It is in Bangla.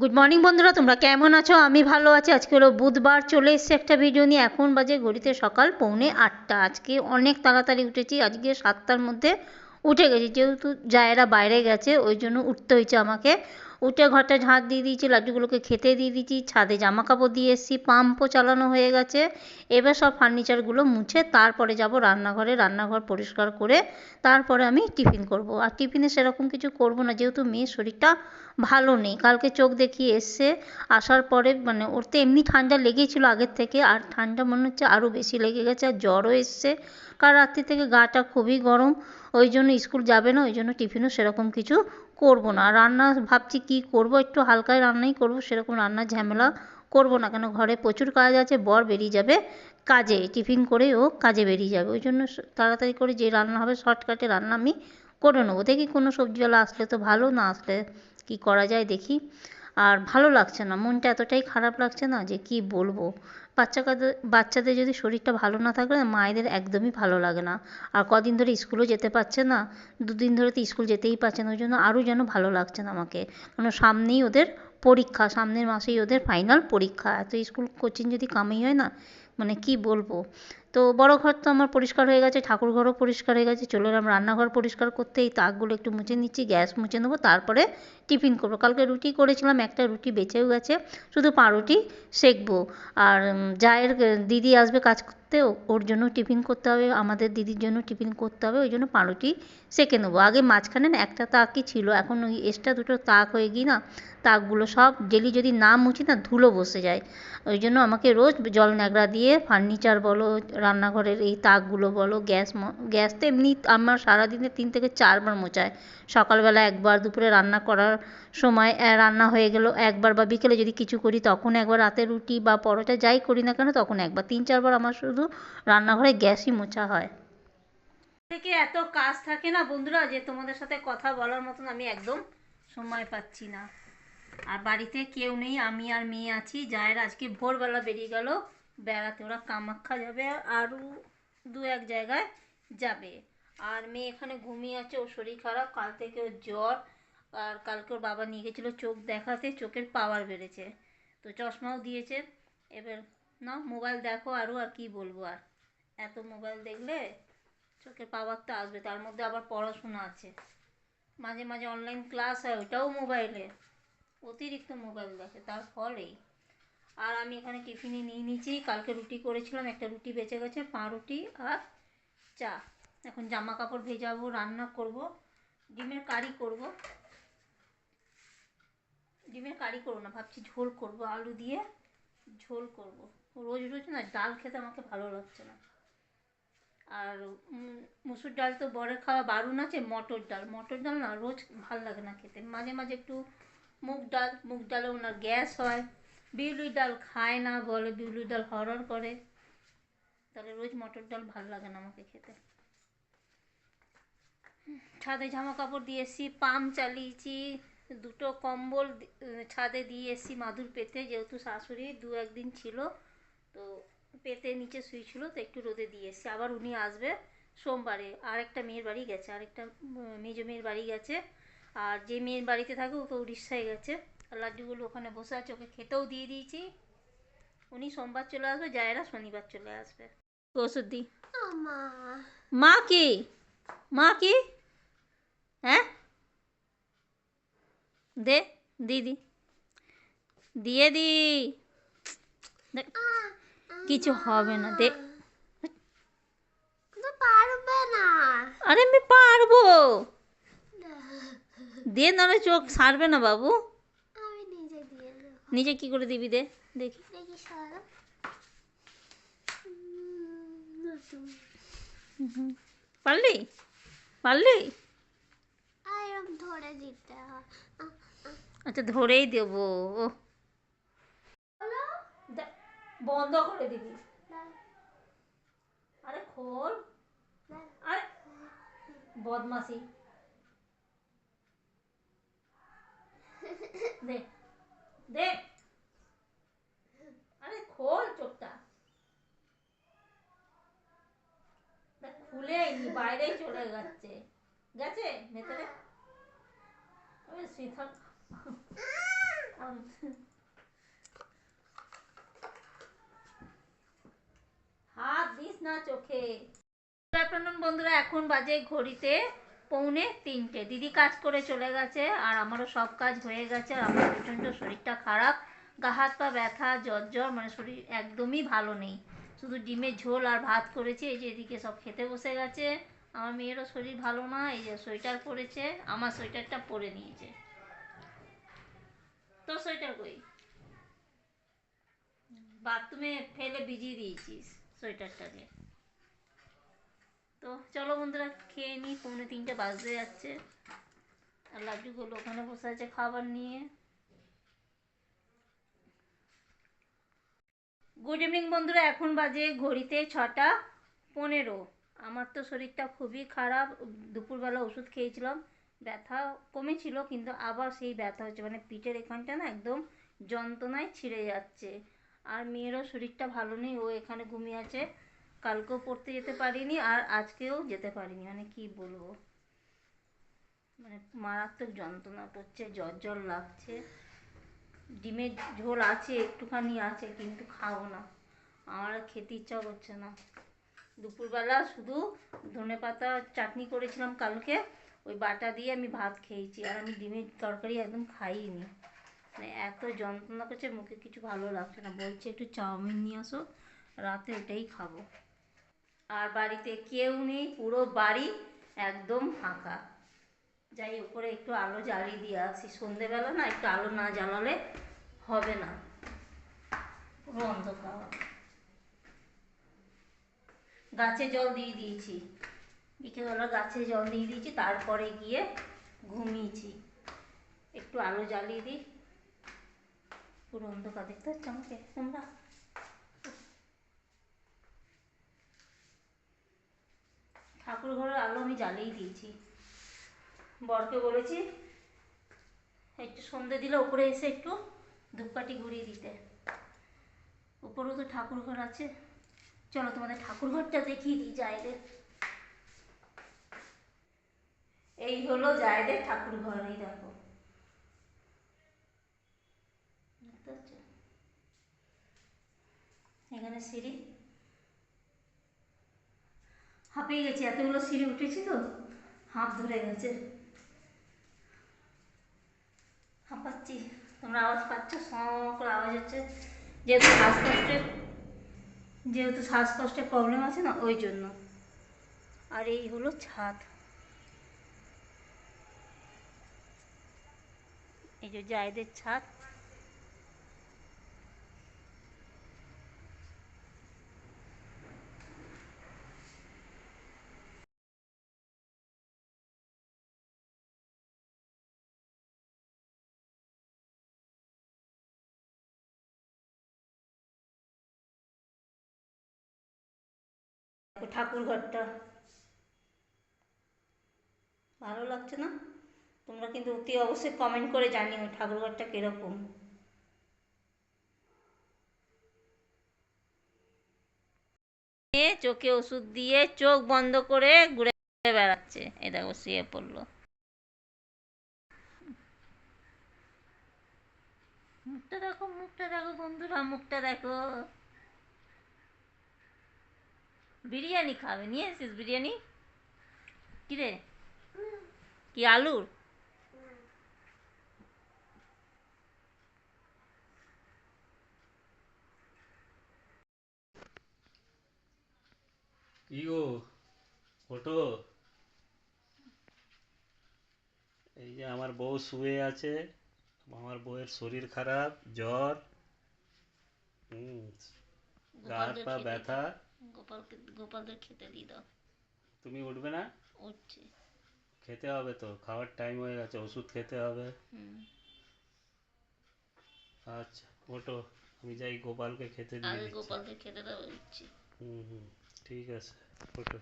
গুড মর্নিং বন্ধুরা, তোমরা কেমন আছো? আমি ভালো আছি। আজকে হলো বুধবার, চলে এসছে একটা ভিডিও নিয়ে। এখন বাজে ঘড়িতে সকাল পৌনে আটটা। আজকে অনেক তাড়াতাড়ি উঠেছি। আজকে সাতটার মধ্যে উঠে গেছি। যেহেতু জায়েরা বাইরে গেছে, ওই জন্য উঠতে হয়েছে আমাকে। উঠে ঘরটা ঝাঁট দিয়ে দিয়েছি, লাড্ডুগুলোকে খেতে দিয়ে দিয়েছি, ছাদে জামা কাপড় দিয়ে এসেছি, পাম্পও চালানো হয়ে গেছে। এবার সব ফার্নিচারগুলো মুছে তারপরে যাব রান্নাঘরে, রান্নাঘর পরিষ্কার করে তারপরে আমি টিফিন করব। আর টিফিনে সেরকম কিছু করব না, যেহেতু মেয়ের শরীরটা ভালো নেই। কালকে চোখ দেখিয়ে এসছে, আসার পরে মানে ওর তো এমনি ঠান্ডা লেগেছিল আগের থেকে, আর ঠান্ডা মনে হচ্ছে আরও বেশি লেগে গেছে, আর জ্বরও এসছে। কাল রাত্রি থেকে গাটা খুবই গরম, ওই জন্য স্কুল যাবে না, ওই জন্য টিফিনও সেরকম কিছু করব না। রান্না ভাবছি কি করব? একটু হালকায় রান্নাই করব, সেরকম রান্নার ঝামেলা করব না। কেন ঘরে প্রচুর কাজ আছে, বর বেরিয়ে যাবে কাজে, টিফিন করে ও কাজে বেরিয়ে যাবে। ওই জন্য তাড়াতাড়ি করে যে রান্না হবে, শর্টকাটে রান্না আমি করে নেব। দেখি কোনো সবজিওয়ালা আসলে তো ভালো, না আসলে কি করা যায় দেখি। আর ভালো লাগছে না। মনটা এতটাই খারাপ লাগছে না যে কি বলব? বাচ্চা বাচ্চাদের যদি শরীরটা ভালো না থাকলে মায়েদের একদমই ভালো লাগে না। আর কদিন ধরে স্কুলও যেতে পারছে না। দুদিন ধরে তো স্কুল যেতেই পারছে না। ওই জন্য আরও যেন ভালো লাগছে না আমাকে। কারণ সামনেই ওদের পরীক্ষা, সামনের মাসেই ওদের ফাইনাল পরীক্ষা। এত স্কুল কোচিং যদি কামাই হয় না মানে কি বলব? তো বড় ঘর তো আমার পরিষ্কার হয়ে গেছে, ঠাকুর ঘরও পরিষ্কার হয়ে গেছে, চলে এলাম রান্নাঘর পরিষ্কার করতে। এই তাকগুলো একটু মুছে নিচ্ছি, গ্যাস মুছে নেব, তারপরে টিফিন করব। কালকে রুটি করেছিলাম, একটা রুটি বেঁচেও গেছে, শুধু পাউরুটি সেকবো। আর জায়ের, দিদি আসবে কাজ করতে ওর জন্য টিফিন করতে হবে, আমাদের দিদির জন্য টিফিন করতে হবে, ওই জন্য পাউরুটি সেকে নেব। আগে মাঝখানে না একটা তাকই ছিল, এখন ওই এক্সট্রা দুটো তাক হয়ে গিয়ে না তাকগুলো সব ডেলি যদি না মুছি না ধুলো বসে যায়। ওই জন্য আমাকে রোজ জল ন্যাকড়া দিয়ে ফার্নিচার বলো, রান্নাঘরের এই তাকগুলো বলো, গ্যাস গ্যাস তো এমনি আমার সারাদিনে তিন থেকে চারবার মোচায়। সকালবেলা একবার, দুপুরে রান্না করার সময় রান্না হয়ে গেল একবার বা বিকেলে যদি কিছু করি, তখন একবার রাতে রুটি বা পরোটা যাই করি না কেন, তখন একবার, তিন চারবার আমার শুধু রান্নাঘরে গ্যাসই মোছা হয়। থেকে এত কাজ থাকে না বন্ধুরা যে তোমাদের সাথে কথা বলার মতন আমি একদম সময় পাচ্ছি না। আর বাড়িতে কেউ নেই, আমি আর মেয়ে আছি। যায়ের আজকে ভোরবেলা বেরিয়ে গেল। বেড়াতে ওরা কামাখ্যা যাবে আরও দু এক জায়গায় যাবে। আর মেয়ে এখানে ঘুমিয়ে আছে, ওর শরীর খারাপ। কাল থেকে ওর জ্বর। আর কালকে ওর বাবা নিয়ে গেছিল চোখ দেখাতে, চোখের পাওয়ার বেড়েছে। তো চশমাও দিয়েছে। এবার না, মোবাইল দেখো আরও আর কি বলব আর। এত মোবাইল দেখলে চোখের পাওয়ার তো আসবে, তার মধ্যে আবার পড়াশোনা আছে। মাঝে মাঝে অনলাইন ক্লাস হয় ওটাও মোবাইলে। অতিরিক্ত মোবাইল দেখে, তার ফলেই। আর আমি এখানে টিফিনে নিয়ে নিয়েছি, কালকে রুটি করেছিলাম, একটা রুটি বেঁচে গেছে পাউরুটি আর চা। এখন জামা কাপড় ভেজাবো, রান্না করব, ডিমের কারি করব। ডিমের কারি করব না, ভাবছি ঝোল করব, আলু দিয়ে। ঝোল করব। রোজ রোজ না, ডাল খেতে আমাকে ভালো লাগছে না। আর মুসুর ডাল তো বরের খাওয়া বারণ আছে, মটর ডাল। মটর ডাল না রোজ ভালো লাগে না খেতে। মাঝে মাঝে একটু মুগ ডাল, মুগ ডালে ওনার গ্যাস হয়। বিউলির ডাল খায় না, বলে বিউলির ডাল হরর করে। তাহলে রোজ মটর ডাল ভালো লাগে না আমাকে খেতে। ছাদে জামা কাপড় দিয়েছি পাম চালিয়েছি। দুটো কম্বল ছাদে দিয়ে এসছি মাদুর পেতে। যেহেতু শাশুড়ি দু একদিন ছিল তো পেতে নিচে শুয়েছিল তো একটু রোদে দিয়ে এসছি। আবার উনি আসবে সোমবারে। আরেকটা মেয়ের বাড়ি গেছে আরেকটা মেজো মেয়ের বাড়ি গেছে। আর যে মেয়ের বাড়িতে থাকে ও তো উড়িষ্যায় গেছে। আর লাড্ডুগুলো ওখানে বসে আছে ওকে খেতেও দিয়ে দিয়েছি। উনি সোমবার চলে আসবে জায়রা শনিবার চলে আসবে। ওষুধ দি মা কি? মা কি হ্যাঁ দে দিদি দিয়ে দি। কিছু হবে না দে। পারবে না। আরে আমি পারব। দে নাহলে চোখ সারবে না বাবু। নিজে কি করে দিবি দে দেখি। দেখি পারলি? পারলি? ধরে দিতে হয়। আচ্ছা ধরেই দেবো। ও বন্ধ করে দিবি। আরে খোল। আরে বদমাসি দে আরে খোল চোখটা। খুলেই বাইরেই চলে যাচ্ছে। গেছে? ভেতরে? হাত বন্ধুরা, এখন বাজে ঘড়িতে পৌনে তিনটে। দিদি কাজ করে চলে গেছে আর আমারও সব কাজ হয়ে গেছে আর আমার প্রচণ্ড শরীরটা খারাপ। গা হাত পা ব্যথা, জ্বর জ্বর মানে শরীর একদমই ভালো নেই। শুধু ডিমের ঝোল আর ভাত করেছে, এই যে এদিকে সব খেতে বসে গেছে। আমার মেয়েরও শরীর ভালো না, এই যে সোয়েটার পরেছে, আমার সোয়েটারটা পরে নিয়েছে। তোর সোয়েটার কই? বাথরুমে ফেলে ভিজিয়ে দিয়েছিস সোয়েটারটাকে তো চলো বন্ধুরা, খেয়ে নিই পৌনে তিনটে বাজতে যাচ্ছে। আর লাড্ডুগুলো ওখানে বসে আছে খাবার নিয়ে। গুড ইভিনিং বন্ধুরা, এখন বাজে ঘড়িতে ছটা পনেরো। আমার তো শরীরটা খুবই খারাপ, দুপুরবেলা ওষুধ খেয়েছিলাম। ব্যথা কমেছিল, কিন্তু আবার সেই ব্যথা হচ্ছে। মানে পিঠের এখানটা না একদম যন্ত্রণায় ছিঁড়ে যাচ্ছে। আর মেয়েরও শরীরটা ভালো নেই, ও এখানে ঘুমিয়ে আছে। কালকেও পড়তে যেতে পারিনি আর আজকেও যেতে পারিনি। মানে কি বলব? মানে মারাত্মক যন্ত্রণা করছে, জ্বর জ্বর লাগছে। ডিমের ঝোল আছে, একটুখানি আছে, কিন্তু খাব না। আমার খেতে ইচ্ছা করছে না। দুপুরবেলা শুধু ধনে পাতা চাটনি করেছিলাম কালকে। ওই বাটা দিয়ে আমি ভাত খেয়েছি, আর আমি ডিমের তরকারি একদম খাইনি। মানে এত যন্ত্রণা করছে, মুখে কিছু ভালো লাগছে না। বলছে একটু চাউমিন নিয়ে আসো, রাতে ওটাই খাব। আর বাড়িতে কেউ নেই, পুরো বাড়ি একদম ফাঁকা। যাই, উপরে একটু আলো জ্বালিয়ে দিয়ে আসি। সন্ধেবেলা না, একটু আলো না জ্বালালে হবে না। পুরো অন্ধকার। গাছে জল দিয়ে দিয়েছি। বিকেলবেলা গাছে জল দিয়ে দিয়েছি, তারপরে গিয়ে ঘুমিয়েছি। একটু আলো জ্বালিয়ে দিই। পুরো অন্ধকার দেখতে পাচ্ছ আমাকে, তোমরা? ঠাকুর ঘরের আলো আমি জ্বালিয়ে দিয়েছি। বরকে বলেছি, একটু সন্ধে দিলে উপরে এসে একটু ধূপকাঠি ঘুরিয়ে দিতে। উপরেও তো ঠাকুর ঘর আছে। চলো তোমাদের ঠাকুর ঘরটা দেখিয়ে দিই জায়দের এই হলো জায়দের ঠাকুর ঘর, এই দেখো। এখানে সিঁড়ি। হাঁপিয়ে গেছি, এতগুলো সিঁড়ি উঠেছি তো, হাঁপ ধরে গেছে। হাঁপাচ্ছি, তোমরা আওয়াজ পাচ্ছ? স করে আওয়াজ হচ্ছে, যেহেতু শ্বাসকষ্টের যেহেতু শ্বাসকষ্টের প্রবলেম আছে না, ওই জন্য। আর এই হলো ছাদ। এই যে জায়দের ছাদ। ঠাকুর ঘরটা। ভালো লাগছে না? তোমরা কিন্তু অতি অবশ্যই কমেন্ট করে জানিও ঠাকুর ঘরটা কীরকম চোখে ওষুধ দিয়ে চোখ বন্ধ করে ঘুরে বেড়াচ্ছে। এ দেখো শুয়ে পড়ল। মুখটা দেখো মুখটা দেখো বন্ধুরা, মুখটা দেখো। বিরিয়ানি খাবে, নিয়ে এসেছিস বিরিয়ানি? কিরে? কি আলুর? কি গো ওঠো এই যে আমার বউ শুয়ে আছে। আমার বউয়ের শরীর খারাপ জ্বর। হুম পা ব্যথা। গোপালকে খেতে দিয়ে দাও। তুমি উঠবে না? উঠছে। খেতে হবে তো খাওয়ার টাইম হয়ে গেছে ওষুধ খেতে হবে। আচ্ছা ওঠো। আমি যাই গোপালকে খেতে দিয়ে গোপালদের খেতে দাও উঠছে। হুম হুম। ঠিক আছে ওঠো